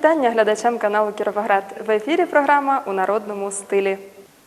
Вітання глядачам каналу Кіровоград. В ефірі програма у народному стилі.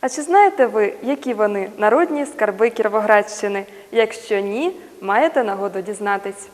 А чи знаєте ви, які вони народні скарби Кіровоградщини? Якщо ні, маєте нагоду дізнатись.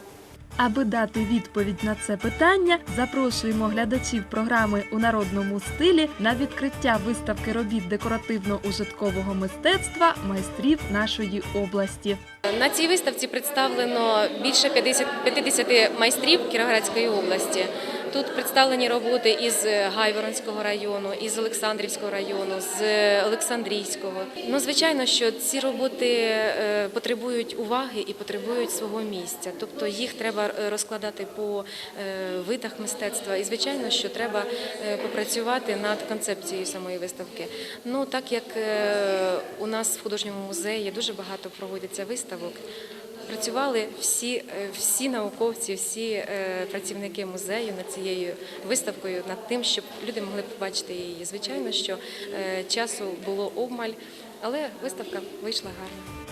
Аби дати відповідь на це питання, запрошуємо глядачів програми у народному стилі на відкриття виставки робіт декоративно-ужиткового мистецтва майстрів нашої області. На цій виставці представлено більше 50, 50 майстрів Кіровоградської області. Тут представлені роботи із Гайворонського району, із Олександрівського району, з Олександрійського. Ну, звичайно, що ці роботи е, потребують уваги і потребують свого місця. Тобто їх треба е, розкладати по е, видах мистецтва. І звичайно, що треба е, попрацювати над концепцією самої виставки. Ну так як е, у нас в художньому музеї дуже багато проводяться виставок. Працювали всі, е, всі науковці, всі е, працівники музею над цією виставкою, над тим, щоб люди могли побачити її. Звичайно, що е, часу було обмаль, але виставка вийшла гарно.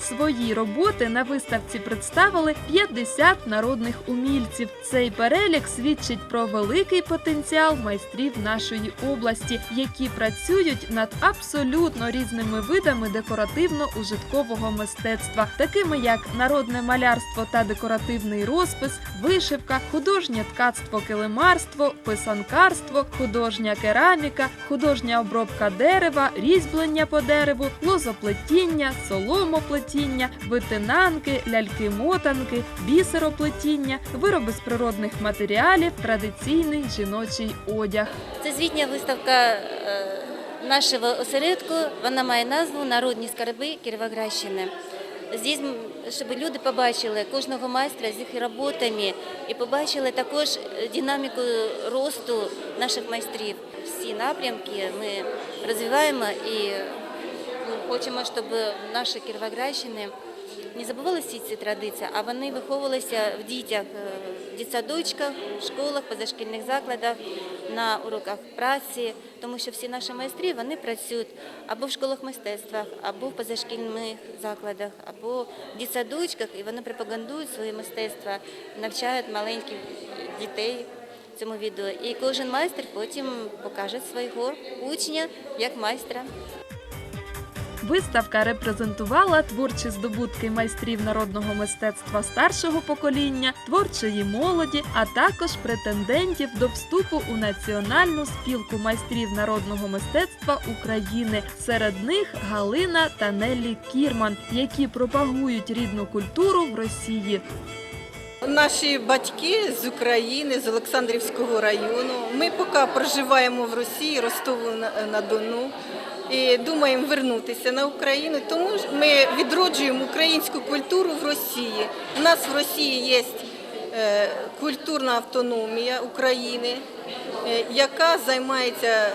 Свої роботи на виставці представили 50 народних умільців. Цей перелік свідчить про великий потенціал майстрів нашої області, які працюють над абсолютно різними видами декоративно-ужиткового мистецтва, такими як народне малярство та декоративний розпис, вишивка, художнє ткацтво килимарство, писанкарство, художня кераміка, художня обробка дерева, різьблення по дереву, лозоплетіння, соломоплетіння, витинанки, ляльки-мотанки, бісероплетіння, вироби з природних матеріалів, традиційний жіночий одяг. Це звітня виставка е, нашого осередку. Вона має назву Народні скарби Кіровоградщини. Здесь, щоб люди побачили кожного майстра з їх роботами і побачили також е, динаміку росту наших майстрів. Всі напрямки ми розвиваємо і хочемо, щоб наші Кіровоградщини не забували всі ці традиції, а вони виховувалися в дітях, е, в дитсадочках, в школах, позашкільних закладах, на уроках праці, тому що всі наші майстри вони працюють або в школах мистецтва, або в позашкільних закладах, або в дитсадочках, і вони пропагандують своє мистецтво, навчають маленьких дітей цьому відео. І кожен майстер потім покаже свого учня як майстра. Виставка репрезентувала творчі здобутки майстрів народного мистецтва старшого покоління, творчої молоді, а також претендентів до вступу у національну спілку майстрів народного мистецтва України. Серед них Галина та Неллі Кірман, які пропагують рідну культуру в Росії. Наші батьки з України, з Олександрівського району. Ми поки проживаємо в Росії, Ростову на- Дону. І думаємо вернутися на Україну, тому ми відроджуємо українську культуру в Росії. У нас в Росії є е, культурна автономія України, е, яка займається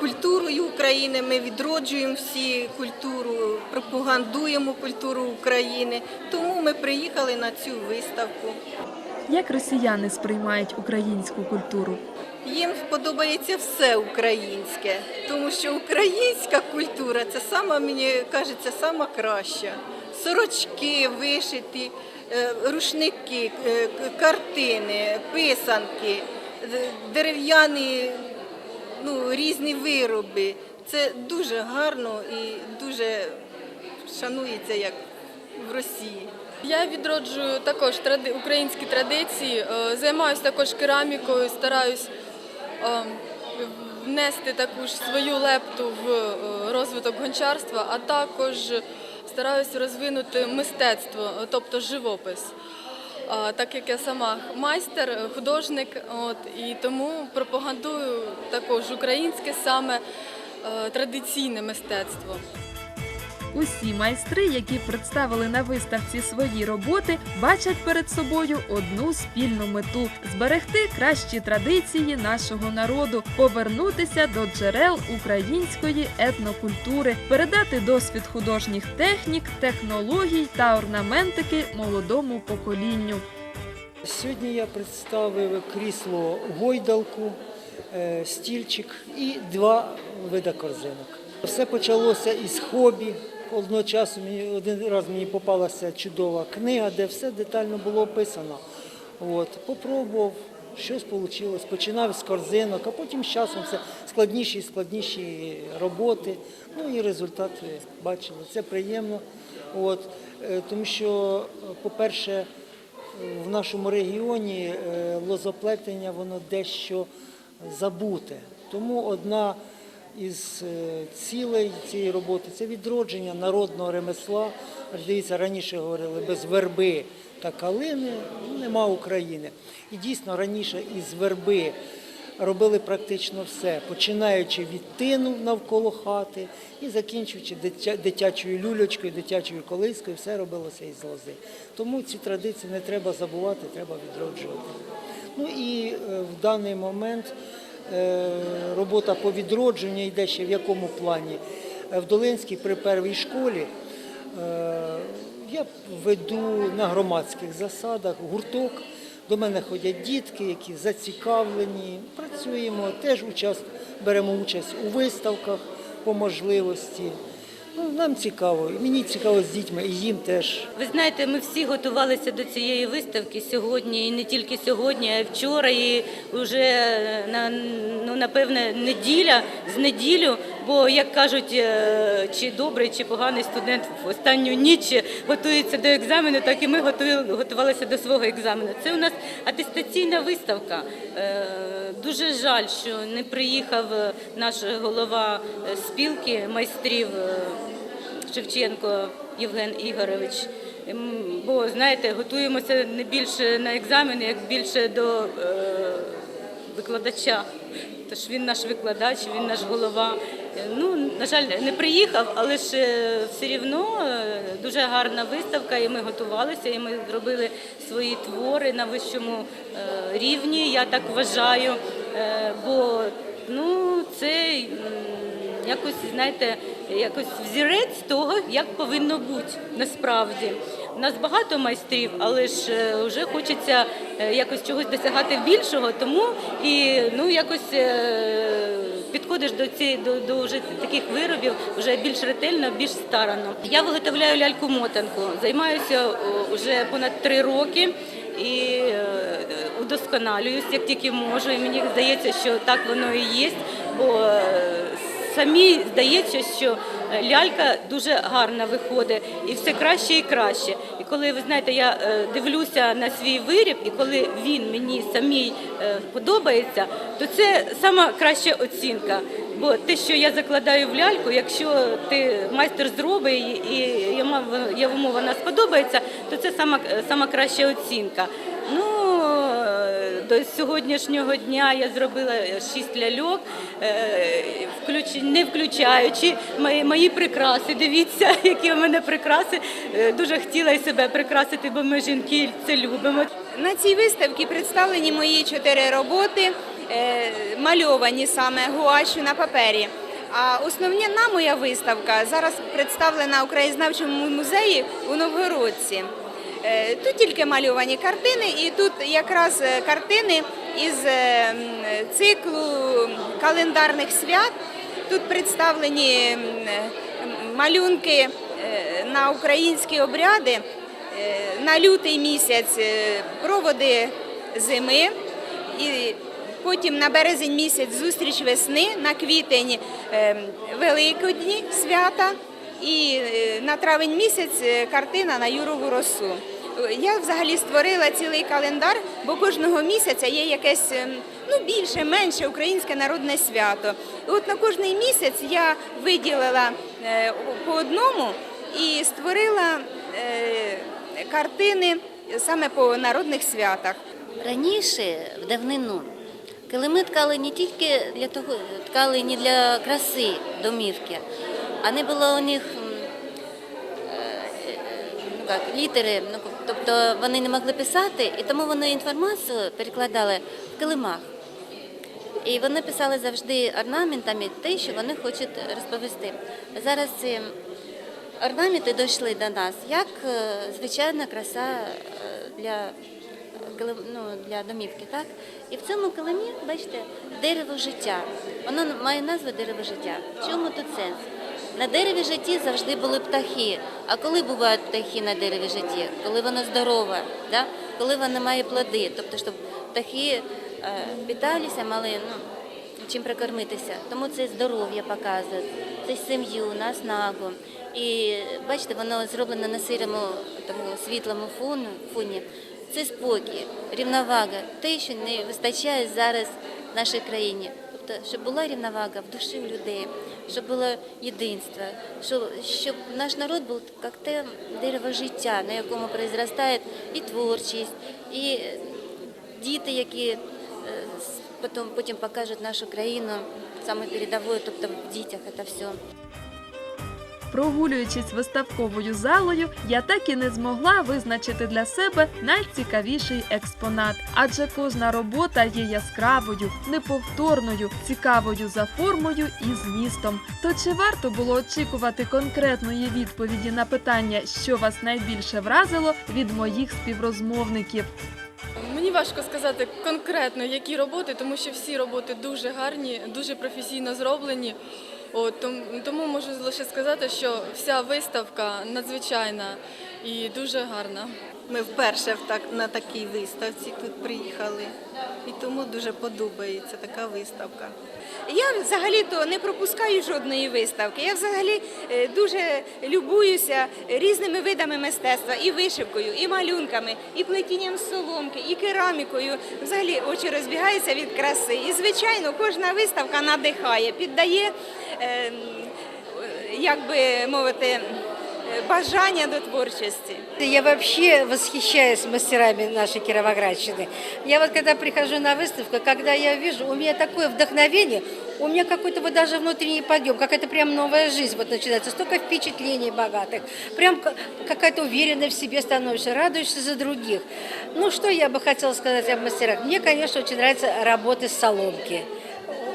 культурою України. Ми відроджуємо всі культуру, пропагандуємо культуру України. Тому ми приїхали на цю виставку. Як росіяни сприймають українську культуру? Їм подобається все українське, тому що українська культура це сама, мені кажеться, сама краща. Сорочки, вишиті, е, рушники, е, картини, писанки, дерев'яні ну, різні вироби. Це дуже гарно і дуже шанується як в Росії. Я відроджую також українські традиції, е, займаюся також керамікою, стараюсь е, внести таку ж свою лепту в е, розвиток гончарства, а також стараюся розвинути мистецтво, тобто живопис. Так як я сама майстер, е, художник, от, і тому пропагандую також українське саме е, традиційне мистецтво. Усі майстри, які представили на виставці свої роботи, бачать перед собою одну спільну мету зберегти кращі традиції нашого народу, повернутися до джерел української етнокультури, передати досвід художніх технік, технологій та орнаментики молодому поколінню. Сьогодні я представив крісло гойдалку, е, стільчик і два вида корзинок. Все почалося із хобі. Одного часу мені один раз мені попалася чудова книга, де все детально було описано. От, попробував, щось вийшло. Починав з корзинок, а потім з часом все складніші і складніші роботи. Ну і результат бачили. Це приємно. От, е, тому що, е, по-перше, в нашому регіоні е, лозоплетення воно дещо забуте. Тому одна із е, цілей цієї роботи це відродження народного ремесла. Дивіться, раніше говорили, без верби та калини нема України. І дійсно раніше із верби робили практично все, починаючи від тину навколо хати і закінчуючи дитячою люлячкою, дитячою колискою, все робилося із лози. Тому ці традиції не треба забувати, треба відроджувати. Ну і е, в даний момент е, робота по відродженню йде ще в якому плані? Е, В Долинській при первій школі е, я веду на громадських засадах гурток. До мене ходять дітки, які зацікавлені. Працюємо, теж участь, беремо участь у виставках по можливості. Ну, нам цікаво, мені цікаво з дітьми, і їм теж. Ви знаєте, ми всі готувалися до цієї виставки сьогодні, і не тільки сьогодні, а й вчора, і вже на ну напевне неділя з неділю. Бо як кажуть, е, чи добрий, чи поганий студент в останню ніч готується до екзамену, так і ми готувалися до свого екзамену. Це у нас атестаційна виставка. Е, Дуже жаль, що не приїхав наш голова спілки майстрів. е, Шевченко Євген Ігорович. Бо знаєте, готуємося не більше на екзамени, як більше до е, викладача. Тож він наш викладач, він наш голова. Е, Ну, на жаль, не приїхав, але ж е, все рівно е, дуже гарна виставка, і ми готувалися, і ми зробили свої твори на вищому рівні, я так вважаю. Бо ну, це якось, знаєте, якось взірець того, як повинно бути насправді. У нас багато майстрів, але ж вже хочеться якось чогось досягати більшого, тому і ну якось підходиш до цієї до, до вже таких виробів вже більш ретельно, більш старано. Я виготовляю ляльку мотанку, займаюся вже понад три роки. І е, удосконалююсь, як тільки можу. І мені здається, що так воно і є, бо е, самі здається, що лялька дуже гарна виходить і все краще і краще. І коли ви знаєте, я е, дивлюся на свій виріб, і коли він мені самій е, подобається, то це сама краща оцінка. Бо те, що я закладаю в ляльку, якщо ти майстер зробить і йому вона сподобається, то це сама, сама краща оцінка. Е, до сьогоднішнього дня я зробила шість ляльок, е, не включаючи мої, мої прикраси. Дивіться, які у мене прикраси. Е, Дуже хотіла і себе прикрасити, бо ми жінки це любимо. На цій виставці представлені мої чотири роботи, е, мальовані саме гуашю на папері. А основна моя виставка зараз представлена у краєзнавчому музеї у Новгородці. Е, Тут тільки мальовані картини, і тут якраз е, картини із е, циклу календарних свят. Тут представлені малюнки на українські обряди. На лютий місяць проводи зими, і потім на березень місяць зустріч весни, на квітень Великодні свята, і на травень місяць картина на Юрову росу. Я взагалі створила цілий календар, бо кожного місяця є якесь е, ну, більше, менше українське народне свято. І от на кожний місяць я виділила е, по одному і створила е, картини саме по народних святах. Раніше, в давнину, килими ткали не тільки для того, ткали не для краси домівки, а не було у них е, ну, літери, ну, тобто вони не могли писати, і тому вони інформацію перекладали в килимах. І вони писали завжди орнаментами те, що вони хочуть розповісти. Зараз ці орнаменти дійшли до нас як е, звичайна краса е, для, ну, для домівки. Так? І в цьому килимі, бачите, дерево життя. Воно має назву дерево життя. В чому тут сенс? На дереві житті завжди були птахи. А коли бувають птахи на дереві житті? Коли воно здорове. Да? коли вона має плоди, тобто, щоб птахи е, питалися, мали ну, чим прикормитися. Тому це здоров'я показує, це сім'ю, наснагу. І бачите, воно зроблено на сирому тому світлому фону, фоні. Це спокій, рівновага, те, що не вистачає зараз в нашій країні. Тобто, щоб була рівновага в душі у людей, щоб було єдинство, щоб, щоб наш народ був як те дерево життя, на якому произростає і творчість, і діти, які е, потім, потім покажуть нашу країну саме передовою, тобто в дітях це все. Прогулюючись виставковою залою, я так і не змогла визначити для себе найцікавіший експонат, адже кожна робота є яскравою, неповторною, цікавою за формою і змістом. То чи варто було очікувати конкретної відповіді на питання, що вас найбільше вразило від моїх співрозмовників? Мені важко сказати конкретно, які роботи, тому що всі роботи дуже гарні, дуже професійно зроблені. От, тому, тому можу лише сказати, що вся виставка надзвичайна і дуже гарна. Ми вперше в так, на такій виставці тут приїхали. І тому дуже подобається така виставка. Я взагалі-то не пропускаю жодної виставки. Я взагалі е, дуже любуюся різними видами мистецтва, і вишивкою, і малюнками, і плетінням соломки, і керамікою. Взагалі очі розбігаються від краси. І, звичайно, кожна виставка надихає, піддає, як би мовити, бажання до творчості. Я вообще восхищаюсь мастерами нашей Кировоградщины. Я вот когда прихожу на выставку, когда я вижу, у меня такое вдохновение, у меня какой-то вот даже внутренний подъем, какая-то прям новая жизнь вот начинается, столько впечатлений богатых, прям ка- какая-то уверенная в себе становишься, радуешься за других. Ну, что я бы хотела сказать об мастерах? Мне, конечно, очень нравятся работы с соломки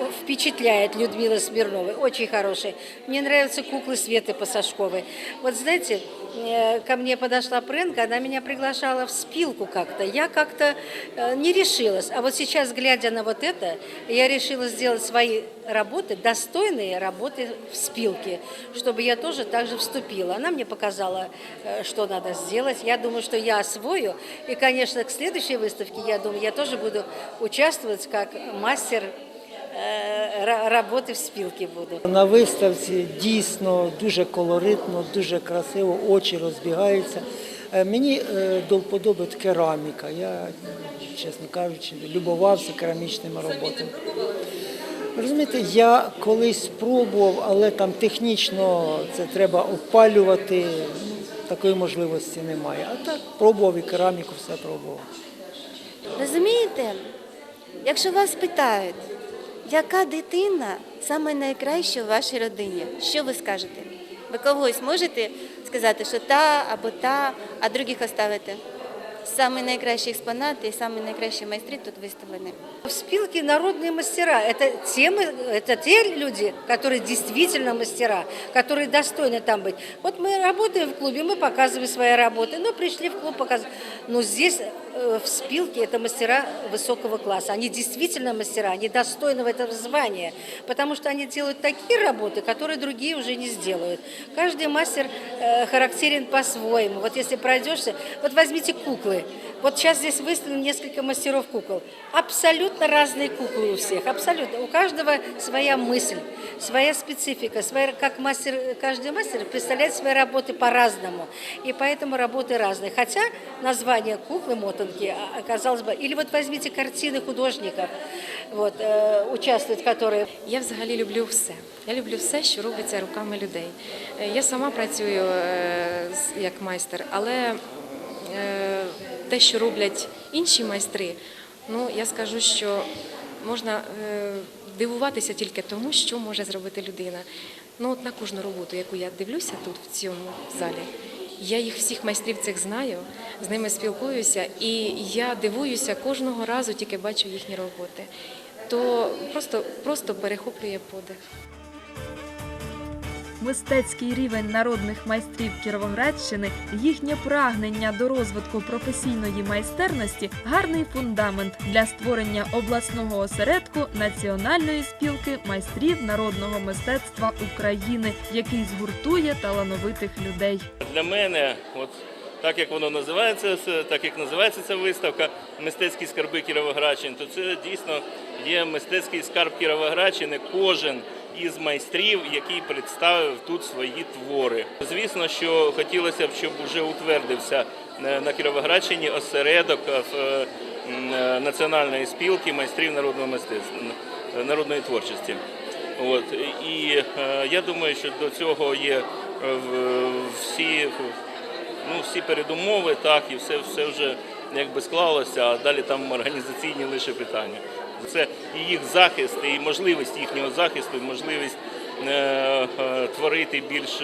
впечатляет Людмила Смирнова, очень хорошая. Мне нравятся куклы Светы Пасашковой. Вот знаете, э, ко мне подошла Пренка, она меня приглашала в спилку как-то. Я как-то э, не решилась. А вот сейчас, глядя на вот это, я решила сделать свои работы, достойные работы в спилке, чтобы я тоже так же вступила. Она мне показала, э, что надо сделать. Я думаю, что я освою. И, конечно, к следующей выставке, я думаю, я тоже буду участвовать как мастер роботи в спілки буду. На виставці дійсно дуже колоритно, дуже красиво, очі розбігаються. Е, Мені е, до вподоби кераміка. Я, чесно кажучи, любувався керамічними роботами. Розумієте, я колись спробував, але там технічно це треба опалювати. Такої можливості немає. А так пробував і кераміку, все пробував. Розумієте, якщо вас питають, яка дитина саме найкраща в вашій родині, що ви скажете? Ви когось можете сказати, що та або та, а других оставите? Самі найкращі експонати і самі найкращі майстри тут виставлені. В спилке народные мастера. Это те, мы- это те люди, которые действительно мастера, которые достойны там быть. Вот мы работаем в клубе, мы показываем свои работы, ну, пришли в клуб показывать. Но здесь э, в спилке это мастера высокого класса. Они действительно мастера, они достойны этого звания, потому что они делают такие работы, которые другие уже не сделают. Каждый мастер э, характерен по-своему. Вот если пройдешься, вот возьмите куклы. Вот сейчас здесь выставлено несколько мастеров кукол. Абсолютно разные куклы у всех, абсолютно. У каждого своя мысль, своя специфика, своя, как мастер, каждый мастер представляет свои работы по-разному. И поэтому работы разные. Хотя название куклы мотанки а, оказалось бы... Или вот возьмите картины художников, вот, э, участвуют, которые Я взагалі люблю все. Я люблю все, що робиться руками людей. Е, Я сама працюю е, з- як майстер, але е, те, що роблять інші майстри, ну я скажу, що можна е, дивуватися тільки тому, що може зробити людина. Ну, от на кожну роботу, яку я дивлюся тут, в цьому залі, я їх всіх майстрів цих знаю, з ними спілкуюся, і я дивуюся кожного разу, тільки бачу їхні роботи. То просто, просто перехоплює подих. Мистецький рівень народних майстрів Кіровоградщини, їхнє прагнення до розвитку професійної майстерності гарний фундамент для створення обласного осередку Національної спілки майстрів народного мистецтва України, який згуртує талановитих людей. Для мене от так як воно називається, так як називається ця виставка Мистецькі скарби Кіровоградщини, то це дійсно є мистецький скарб Кіровоградщини. Кожен із майстрів, який представив тут свої твори. Звісно, що хотілося б, щоб вже утвердився е, на Кіровоградщині осередок е, е, національної спілки майстрів народного мистецтва народної творчості. От і я думаю, що до цього є всі ну, всі передумови, так, і все, все вже якби склалося, а далі там організаційні лише питання. Це і їх захист, і можливість їхнього захисту, і можливість е, е, творити більш,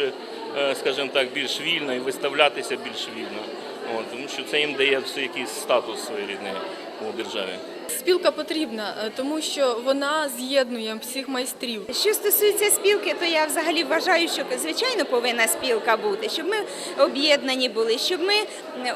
е, скажімо так, більш вільно і виставлятися більш вільно. От, тому що це їм дає все якийсь статус своєрідний у державі. Спілка потрібна, тому що вона з'єднує всіх майстрів. Що стосується спілки, то я взагалі вважаю, що звичайно повинна спілка бути, щоб ми об'єднані були, щоб ми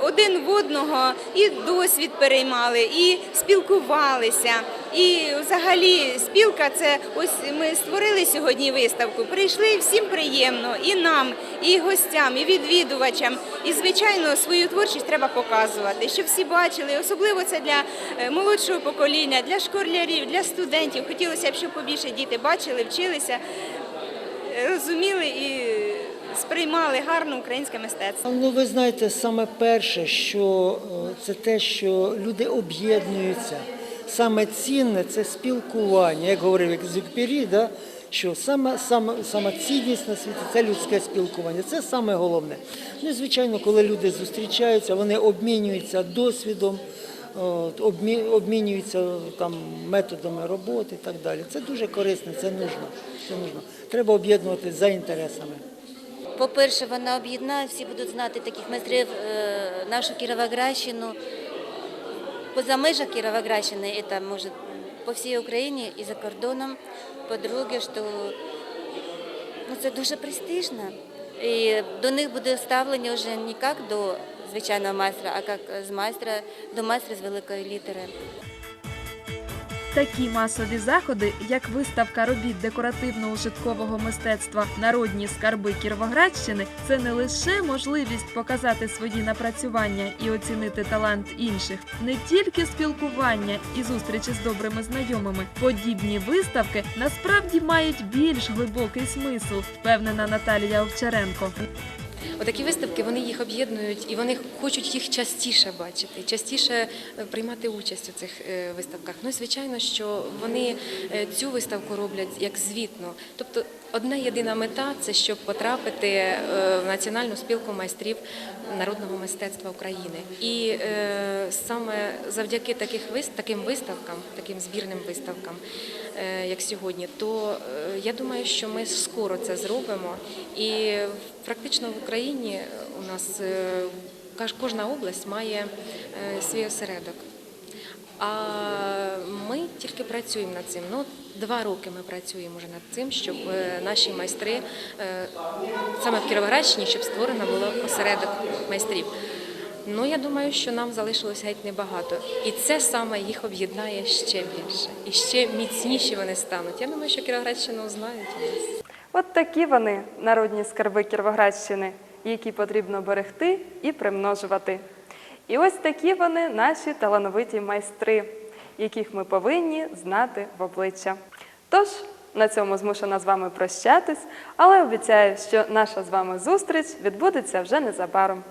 один в одного і досвід переймали, і спілкувалися. І взагалі спілка це ось ми створили сьогодні виставку. Прийшли всім приємно, і нам, і гостям, і відвідувачам. І звичайно, свою творчість треба показувати, щоб всі бачили. Особливо це для е, молодшого покоління, для школярів, для студентів. Хотілося б, щоб побільше діти бачили, вчилися, е, розуміли і сприймали гарно українське мистецтво. Ну, ви знаєте, саме перше, що е, це те, що люди об'єднуються. Саме цінне це спілкування, як говорив Екзюпері, да, що саме, саме, саме цінність на світі це людське спілкування. Це саме головне. Ну, звичайно, коли люди зустрічаються, вони обмінюються досвідом, обмінюються там, методами роботи і так далі. Це дуже корисно, це нужно. Це нужно. Треба об'єднувати за інтересами. По-перше, вона об'єднає, всі будуть знати таких майстрів е, нашу Кіровоградщину. Поза межах Кіровоградщини, это может по всій Україні і за кордоном. По-друге, що ну, це дуже престижно. І до них буде ставлення вже не як до звичайного майстра, а як з майстра до майстра з великої літери. Такі масові заходи, як виставка робіт декоративно-ужиткового мистецтва Народні скарби Кіровоградщини, це не лише можливість показати свої напрацювання і оцінити талант інших, не тільки спілкування і зустрічі з добрими знайомими. Подібні виставки насправді мають більш глибокий смисл, впевнена Наталія Овчаренко. Отакі виставки вони їх об'єднують і вони хочуть їх частіше бачити, частіше е, приймати участь у цих е, виставках. Ну звичайно, що вони е, цю виставку роблять як звітно. Тобто одна єдина мета це щоб потрапити е, в національну спілку майстрів народного мистецтва України. І е, саме завдяки таких таким виставкам, таким збірним виставкам, е, як сьогодні, то я думаю, що ми скоро це зробимо. І практично в Україні у нас кожна область має свій осередок. А ми тільки працюємо над цим. Ну, два роки ми працюємо вже над цим, щоб е, наші майстри е, саме в Кіровоградщині, щоб створено було осередок майстрів. Ну, я думаю, що нам залишилось геть небагато. І це саме їх об'єднає ще більше. І ще міцніші вони стануть. Я думаю, що Кіровоградщину знають. От такі вони народні скарби Кіровоградщини, які потрібно берегти і примножувати. І ось такі вони наші талановиті майстри, яких ми повинні знати в обличчя. Тож на цьому змушена з вами прощатись, але обіцяю, що наша з вами зустріч відбудеться вже незабаром.